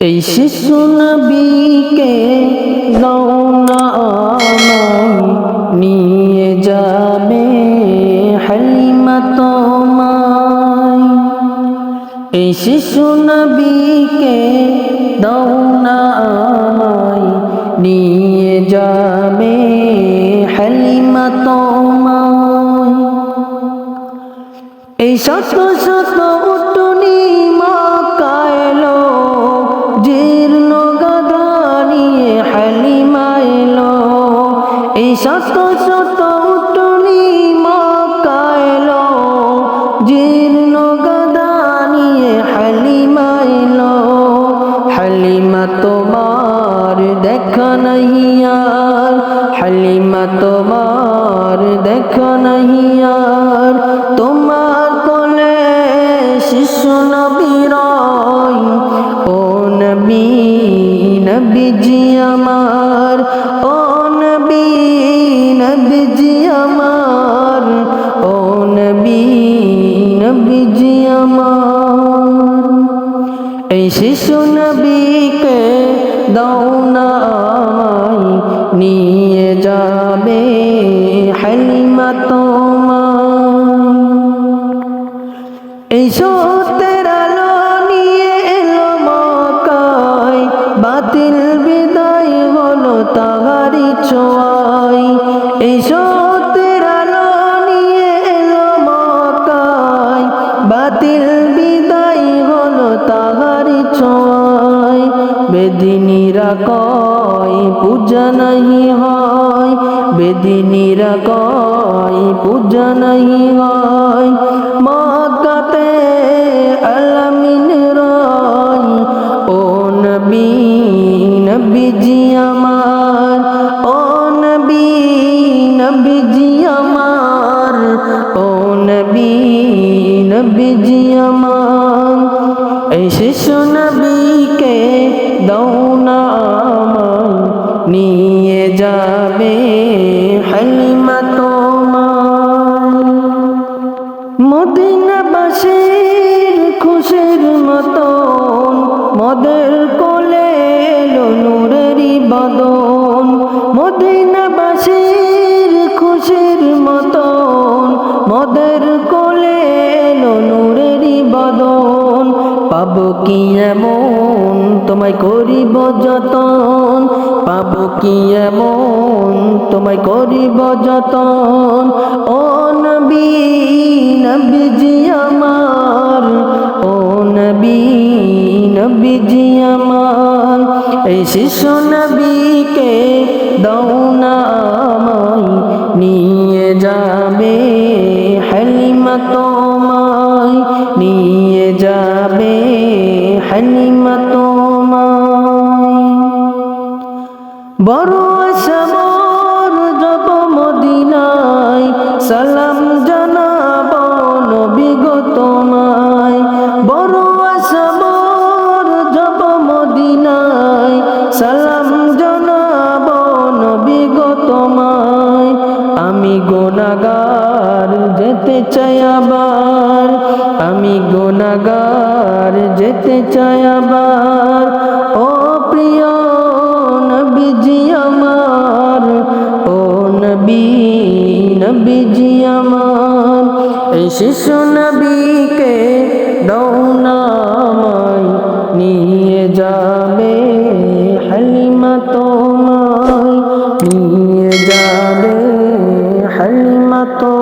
এই শিশু নবীকে আমায়, নিয়ে যাবে হালিমা তোমায়। এই শিশু নবীকে আমায়, নিয়ে যাবে হালিমা তোমায়। এই শত শত শত শত উটুনি মা কায়লো জীর্ণ গাধা নিয়ে হালিমা এলো হালিমা তোমার দেখা নাহি হালিমা তোমার দেখা নাহি আর। তোমার কোলে শিশু নবীরই ও নবী, নবীজি আমার, ও আমার। এই শিশু নবীকে দাও না আমায় নিয়ে যাবে কয় পূজা নাহি হয়। বেদিনীরা কয় পূজা নাহি হয়। মক্কাতে আলামিন রয়। ও নবী, নবীজি আমার, ও নবী, নবীজি আমার, ও নবী, নবীজি আমার। এই শিশু নবীকে আমায় নিয়ে যাবে হালিমা তোমার মদিনাবাসীর খুশির মতন, মদের কোলে এলো নূরেরই বদন। মদিনাবাসীর খুশির মতন, মদের কোলে এলো নূরেরই বদন। পাব কি এমন তোমায় করিব যতন। পাব কি এমন? তোমায় করিব যতন। ও নবী, নবীজি আমার, ও নবী, নবীজি আমার, এই শিশু নবীকে দাও না নিয়ে যাবে হালিমা তোমায়, নিয়ে যাবে হালিমা বড় আশামর যাব মদিনায়, সালাম জানাব নবী গো বড় আশামর যাব মদিনায়, সালাম জানাব নবী গো আমি গোনাগার যেতে চাই আবার, আমি গোনাগার যেতে চাই আবার। ও নবীজি আমার। এই শিশু নবীকে দৌনামাই নিয়ে যাবে হালিমা তোমায় নিয়ে যাবে হালিমা তো